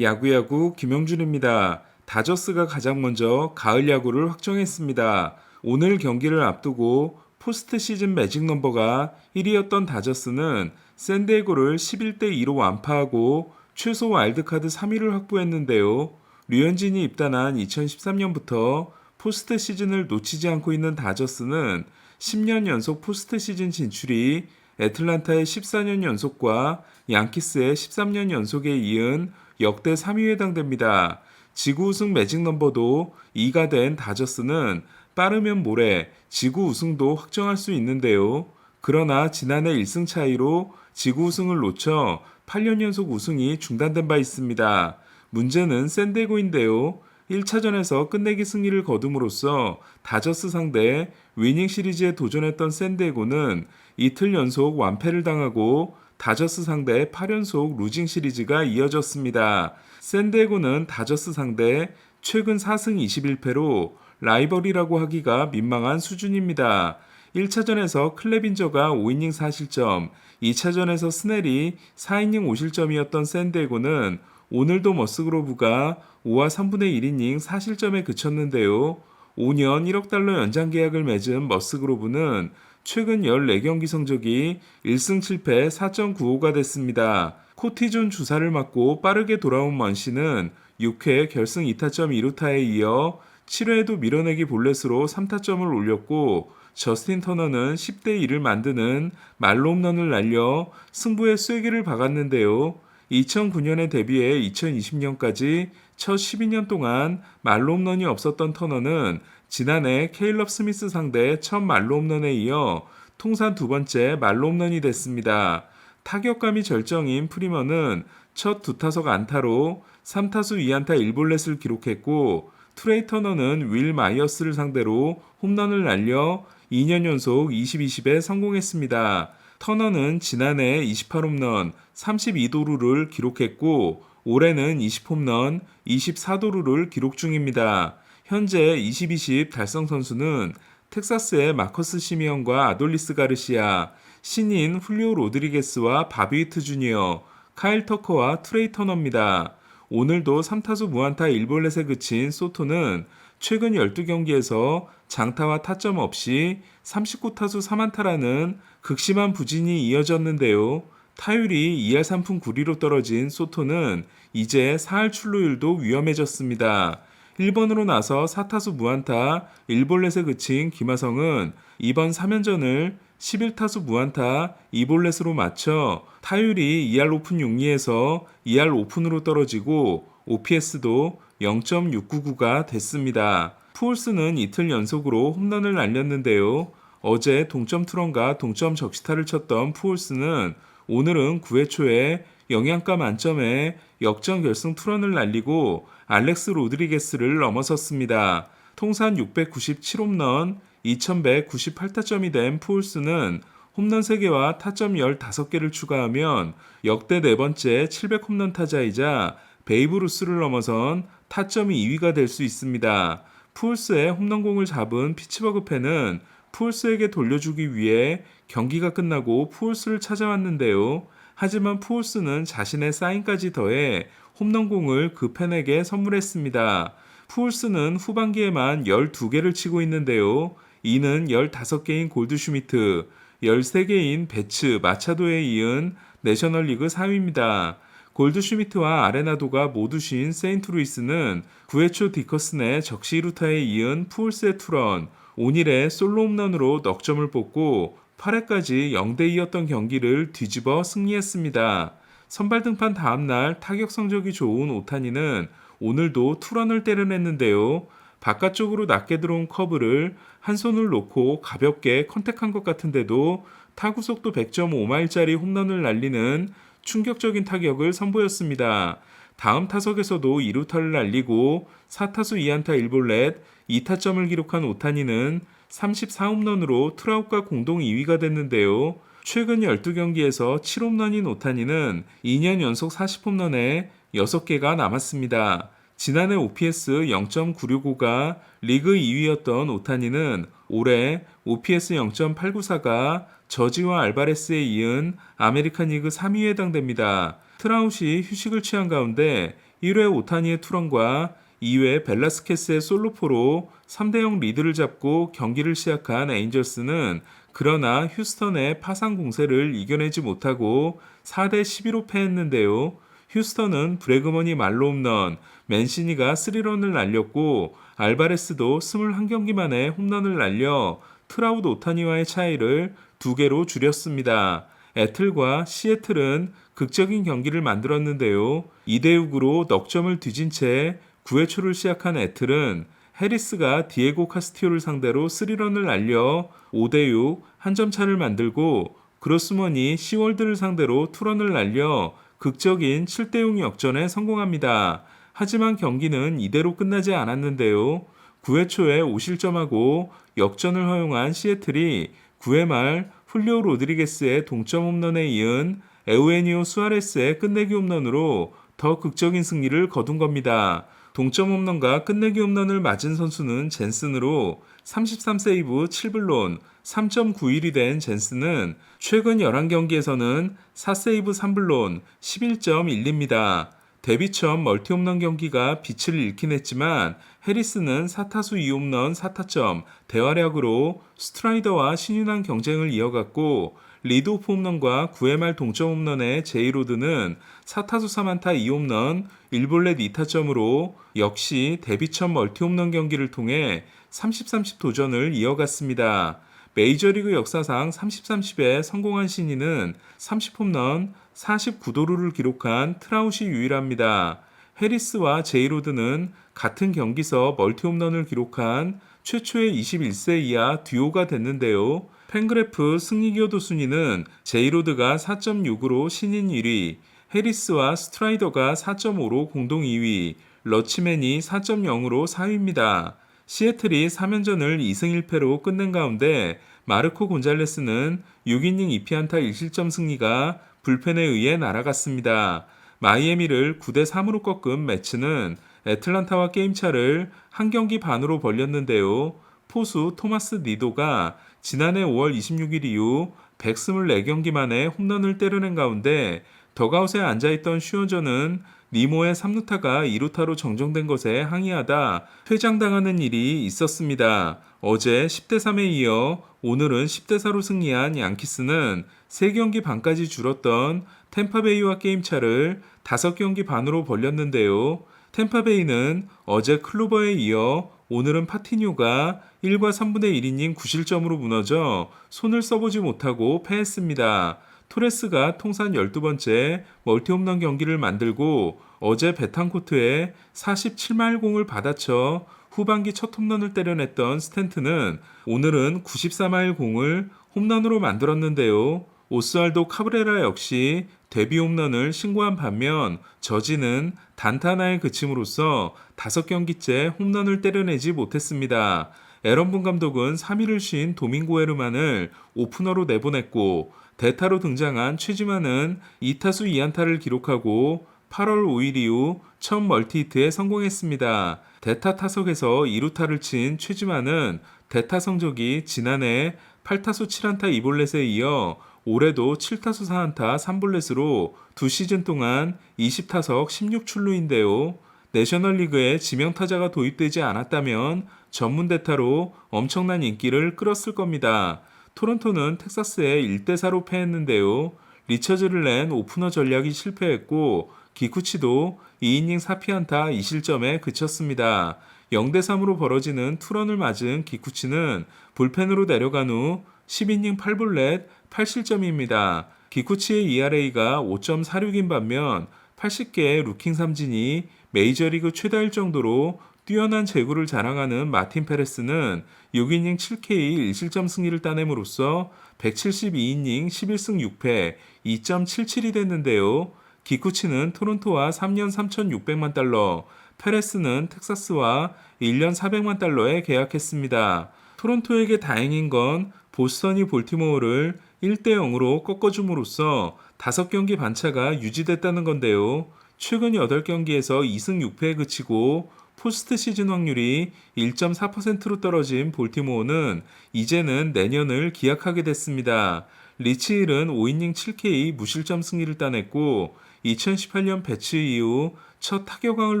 야구야구 김영준입니다. 다저스가 가장 먼저 가을 야구를 확정했습니다. 오늘 경기를 앞두고 포스트 시즌 매직 넘버가 1위였던 다저스는 샌디에고를 11대 2로 완파하고 최소 와일드카드 3위를 확보했는데요. 류현진이 입단한 2013년부터 포스트 시즌을 놓치지 않고 있는 다저스는 10년 연속 포스트 시즌 진출이 애틀란타의 14년 연속과 양키스의 13년 연속에 이은 역대 3위에 해당됩니다. 지구 우승 매직 넘버도 2가 된 다저스는 빠르면 모레 지구 우승도 확정할 수 있는데요. 그러나 지난해 1승 차이로 지구 우승을 놓쳐 8년 연속 우승이 중단된 바 있습니다. 문제는 샌디에고인데요. 1차전에서 끝내기 승리를 거둠으로써 다저스 상대 위닝 시리즈에 도전했던 샌디에고는 이틀 연속 완패를 당하고 다저스 상대 8연속 루징 시리즈가 이어졌습니다. 샌디에고는 다저스 상대 최근 4승 21패로 라이벌이라고 하기가 민망한 수준입니다. 1차전에서 클레빈저가 5이닝 4실점, 2차전에서 스넬이 4이닝 5실점이었던 샌디에고는 오늘도 머스그로브가 5와 3분의 1이닝 4실점에 그쳤는데요. 5년 1억 달러 연장 계약을 맺은 머스그로브는 최근 14경기 성적이 1승 7패 4.95가 됐습니다. 코티존 주사를 맞고 빠르게 돌아온 먼시는 6회 결승 2타점 2루타에 이어 7회에도 밀어내기 볼넷으로 3타점을 올렸고 저스틴 터너는 10대 1을 만드는 말로 홈런을 날려 승부의 쐐기를 박았는데요. 2009년에 데뷔해 2020년까지 첫 12년 동안 말로 홈런이 없었던 터너는 지난해 케일럽 스미스 상대 첫 말로 홈런에 이어 통산 두 번째 말로 홈런이 됐습니다. 타격감이 절정인 프리먼은 첫 두 타석 안타로 3타수 2안타 1볼넷을 기록했고 트레이 터너는 윌 마이어스를 상대로 홈런을 날려 2년 연속 20-20에 성공했습니다. 터너는 지난해 28홈런 32도루를 기록했고 올해는 20홈런 24도루를 기록 중입니다. 현재 20-20 달성 선수는 텍사스의 마커스 시미언과 아돌리스 가르시아, 신인 훌리오 로드리게스와 바비히트 주니어, 카일 터커와 트레이 터너입니다. 오늘도 3타수 무안타 1볼넷에 그친 소토는 최근 12경기에서 장타와 타점 없이 39타수 3안타라는 극심한 부진이 이어졌는데요. 타율이 2할 3푼 9리로 떨어진 소토는 이제 4할 출루율도 위험해졌습니다. 1번으로 나서 4타수 무안타 1볼넷에 그친 김하성은 이번 3연전을 11타수 무안타 2볼넷으로 맞춰 타율이 2할 오픈 6리에서 2할 오픈으로 떨어지고 OPS도 0.699가 됐습니다. 푸올스는 이틀 연속으로 홈런을 날렸는데요. 어제 동점 트런과 동점 적시타를 쳤던 푸올스는 오늘은 9회 초에 영양가 만점에 역전 결승 투런을 날리고 알렉스 로드리게스를 넘어섰습니다. 통산 697홈런, 2198타점이 된 푸올스는 홈런 3개와 타점 15개를 추가하면 역대 네 번째 700홈런 타자이자 베이브 루스를 넘어선 타점 2위가 될 수 있습니다. 푸올스의 홈런공을 잡은 피츠버그 팬은 푸올스에게 돌려주기 위해 경기가 끝나고 푸올스를 찾아왔는데요. 하지만 푸올스는 자신의 사인까지 더해 홈런공을 그 팬에게 선물했습니다. 푸올스는 후반기에만 12개를 치고 있는데요. 이는 15개인 골드슈미트, 13개인 베츠, 마차도에 이은 내셔널리그 4위입니다. 골드슈미트와 아레나도가 모두 쉰 세인트루이스는 9회 초 디커슨의 적시 2루타에 이은 푸올스의 투런, 오닐의 솔로 홈런으로 넉 점을 뽑고 8회까지 0대 2였던 경기를 뒤집어 승리했습니다. 선발 등판 다음 날 타격 성적이 좋은 오타니는 오늘도 투런을 때려냈는데요. 바깥쪽으로 낮게 들어온 커브를 한 손을 놓고 가볍게 컨택한 것 같은데도 타구 속도 100.5마일짜리 홈런을 날리는 충격적인 타격을 선보였습니다. 다음 타석에서도 2루타를 날리고 4타수 2안타 1볼넷 2타점을 기록한 오타니는 34홈런으로 트라웃과 공동 2위가 됐는데요. 최근 12경기에서 7홈런인 오타니는 2년 연속 40홈런에 6개가 남았습니다. 지난해 OPS 0.965가 리그 2위였던 오타니는 올해 OPS 0.894가 저지와 알바레스에 이은 아메리칸 리그 3위에 해당됩니다. 트라웃이 휴식을 취한 가운데 1회 오타니의 투런과 2회 벨라스케스의 솔로포로 3대0 리드를 잡고 경기를 시작한 에인절스는 그러나 휴스턴의 파상 공세를 이겨내지 못하고 4대 11로 패했는데요. 휴스턴은 브래그머니 말로 홈런, 맨시니가 3런을 날렸고 알바레스도 21경기 만에 홈런을 날려 트라우드 오타니와의 차이를 두 개로 줄였습니다. 애틀과 시애틀은 극적인 경기를 만들었는데요. 2대 6으로 넉점을 뒤진 채 9회 초를 시작한 애틀은 해리스가 디에고 카스티오를 상대로 3런을 날려 5대6 한 점 차를 만들고 그로스먼이 시월드를 상대로 투런을 날려 극적인 7대6 역전에 성공합니다. 하지만 경기는 이대로 끝나지 않았는데요. 9회 초에 5실점하고 역전을 허용한 시애틀이 9회 말 훌리오 로드리게스의 동점 홈런에 이은 에우에니오 수아레스의 끝내기 홈런으로 더 극적인 승리를 거둔 겁니다. 동점 홈런과 끝내기 홈런을 맞은 선수는 젠슨으로 33세이브 7블론 3.91이 된 젠슨은 최근 11경기에서는 4세이브 3블론 11.12입니다. 데뷔 처음 멀티 홈런 경기가 빛을 잃긴 했지만 해리스는 4타수 2홈런 4타점 대활약으로 스트라이더와 신윤한 경쟁을 이어갔고 리드오프 홈런과 9회 말 동점 홈런의 제이로드는 4타수 3안타 2홈런 1볼넷 2타점으로 역시 데뷔 첫 멀티 홈런 경기를 통해 30-30 도전을 이어갔습니다. 메이저리그 역사상 30-30에 성공한 신인은 30홈런 49도루를 기록한 트라웃이 유일합니다. 해리스와 제이로드는 같은 경기서 멀티홈런을 기록한 최초의 21세 이하 듀오가 됐는데요. 팬그래프 승리기여도 순위는 제이로드가 4.6으로 신인 1위, 해리스와 스트라이더가 4.5로 공동 2위, 러치맨이 4.0으로 4위입니다. 시애틀이 3연전을 2승 1패로 끝낸 가운데 마르코 곤잘레스는 6이닝 2피안타 1실점 승리가 불펜에 의해 날아갔습니다. 마이애미를 9대 3으로 꺾은 매치는 애틀란타와 게임차를 한 경기 반으로 벌렸는데요. 포수 토마스 니도가 지난해 5월 26일 이후 124경기 만에 홈런을 때려낸 가운데 더가웃에 앉아있던 슈어저는 니모의 3루타가 2루타로 정정된 것에 항의하다 퇴장당하는 일이 있었습니다. 어제 10대 3에 이어 오늘은 10대 4로 승리한 양키스는 3경기 반까지 줄었던 템파베이와 게임차를 5경기 반으로 벌렸는데요. 템파베이는 어제 클로버에 이어 오늘은 파티뉴가 1과 3분의 1이닝 9실점으로 무너져 손을 써보지 못하고 패했습니다. 토레스가 통산 12번째 멀티홈런 경기를 만들고 어제 베탄코트에 47마일 공을 받아쳐 후반기 첫 홈런을 때려냈던 스탠트는 오늘은 94마일 공을 홈런으로 만들었는데요. 오스알도 카브레라 역시 데뷔 홈런을 신고한 반면 저지는 단타나에 그침으로써 5경기째 홈런을 때려내지 못했습니다. 에런분 감독은 3위를 쉰 도밍고 에르만을 오프너로 내보냈고 대타로 등장한 최지만은 2타수 2안타를 기록하고 8월 5일 이후 첫 멀티히트에 성공했습니다. 대타 타석에서 2루타를 친 최지만은 대타 성적이 지난해 8타수 7안타 2볼넷에 이어 올해도 7타수 4안타 3볼넷으로 두 시즌 동안 20타석 16출루인데요. 내셔널리그에 지명타자가 도입되지 않았다면 전문 대타로 엄청난 인기를 끌었을 겁니다. 토론토는 텍사스에 1대4로 패했는데요. 리처즈를 낸 오프너 전략이 실패했고 기쿠치도 2이닝 4피안타 2실점에 그쳤습니다. 0대 3으로 벌어지는 투런을 맞은 기쿠치는 불펜으로 내려간 후 10이닝 8볼넷 8실점입니다. 기쿠치의 ERA가 5.46인 반면 80개의 루킹 삼진이 메이저리그 최다일 정도로 뛰어난 제구를 자랑하는 마틴 페레스는 6이닝 7K 1실점 승리를 따냄으로써 172이닝 11승 6패 2.77이 됐는데요. 기쿠치는 토론토와 3년 3,600만 달러, 페레스는 텍사스와 1년 400만 달러에 계약했습니다. 토론토에게 다행인 건 보스턴이 볼티모어를 1대 0으로 꺾어줌으로써 5경기 반차가 유지됐다는 건데요. 최근 8경기에서 2승 6패에 그치고 포스트 시즌 확률이 1.4%로 떨어진 볼티모어는 이제는 내년을 기약하게 됐습니다. 리치힐은 5이닝 7K 무실점 승리를 따냈고 2018년 배치 이후 첫 타격왕을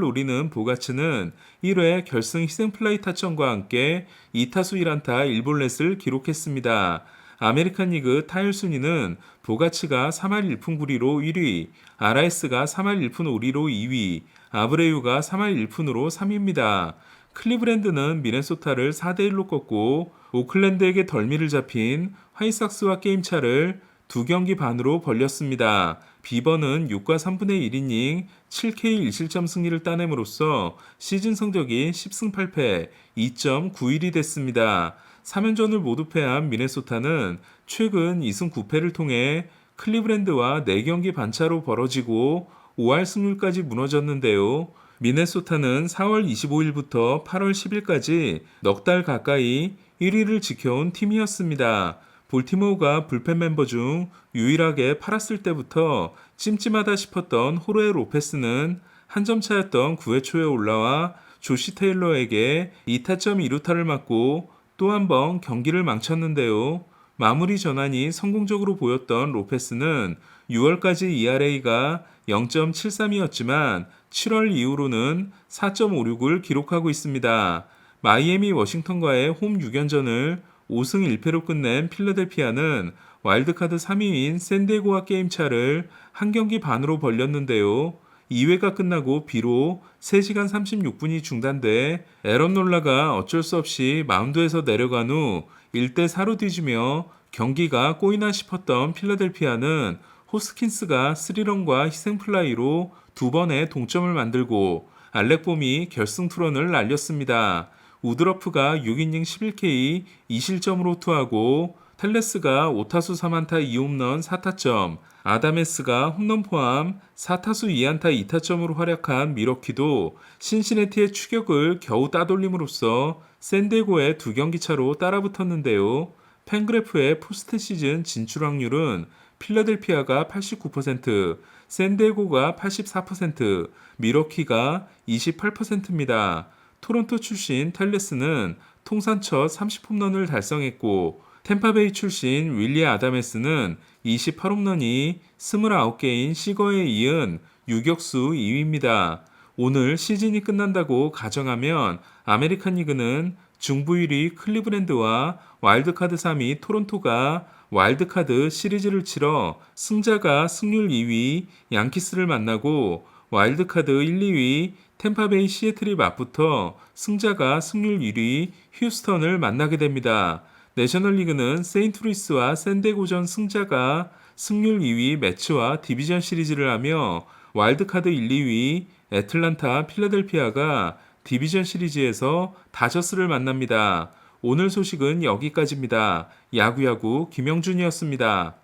노리는 보가츠는 1회 결승 희생 플라이 타점과 함께 2타수 1안타 1볼넷을 기록했습니다. 아메리칸 리그 타율 순위는 보가츠가 3할 1푼 9리로 1위, 아라에스가 3할 1푼 5리로 2위, 아브레유가 3할 1푼으로 3위입니다. 클리브랜드는 미네소타를 4대 1로 꺾고 오클랜드에게 덜미를 잡힌 화이삭스와 게임차를 두 경기 반으로 벌렸습니다. 비버는 6과 3분의 1이닝 7K 1실점 승리를 따냄으로써 시즌 성적이 10승 8패 2.91이 됐습니다. 3연전을 모두 패한 미네소타는 최근 2승 9패를 통해 클리브랜드와 4경기 반차로 벌어지고 5할 승률까지 무너졌는데요. 미네소타는 4월 25일부터 8월 10일까지 넉 달 가까이 1위를 지켜온 팀이었습니다. 볼티모어가 불펜 멤버 중 유일하게 팔았을 때부터 찜찜하다 싶었던 호르에 로페스는 한 점 차였던 9회 초에 올라와 조시 테일러에게 2타점 2루타를 맞고 또 한 번 경기를 망쳤는데요. 마무리 전환이 성공적으로 보였던 로페스는 6월까지 ERA가 0.73이었지만 7월 이후로는 4.56을 기록하고 있습니다. 마이애미 워싱턴과의 홈 6연전을 5승 1패로 끝낸 필라델피아는 와일드카드 3위인 샌디에고와 게임차를 한 경기 반으로 벌렸는데요. 2회가 끝나고 비록 3시간 36분이 중단돼 에런 놀라가 어쩔 수 없이 마운드에서 내려간 후 1대 4로 뒤지며 경기가 꼬이나 싶었던 필라델피아는 호스킨스가 스리런과 희생플라이로 두 번의 동점을 만들고 알렉 봄이 결승 투런을 날렸습니다. 우드러프가 6이닝 11K 2실점으로 투하고 텔레스가 5타수 3안타 2홈런 4타점, 아다메스가 홈런 포함 4타수 2안타 2타점으로 활약한 미러키도 신시내티의 추격을 겨우 따돌림으로써 샌데고의 두 경기 차로 따라붙었는데요. 팬그래프의 포스트 시즌 진출 확률은 필라델피아가 89%, 샌디에고가 84%, 미러키가 28%입니다. 토론토 출신 텔레스는 통산 첫 30홈런을 달성했고 템파베이 출신 윌리 아다메스는 28홈런이 29개인 시거에 이은 유격수 2위입니다. 오늘 시즌이 끝난다고 가정하면 아메리칸 리그는 중부 1위 클리브랜드와 와일드카드 3위 토론토가 와일드카드 시리즈를 치러 승자가 승률 2위 양키스를 만나고 와일드카드 1, 2위 템파베이 시애틀이 맞붙어 승자가 승률 1위 휴스턴을 만나게 됩니다. 내셔널리그는 세인트루이스와 샌데고전 승자가 승률 2위 매치와 디비전 시리즈를 하며 와일드카드 1, 2위 애틀란타 필라델피아가 디비전 시리즈에서 다저스를 만납니다. 오늘 소식은 여기까지입니다. 야구야구 김영준이었습니다.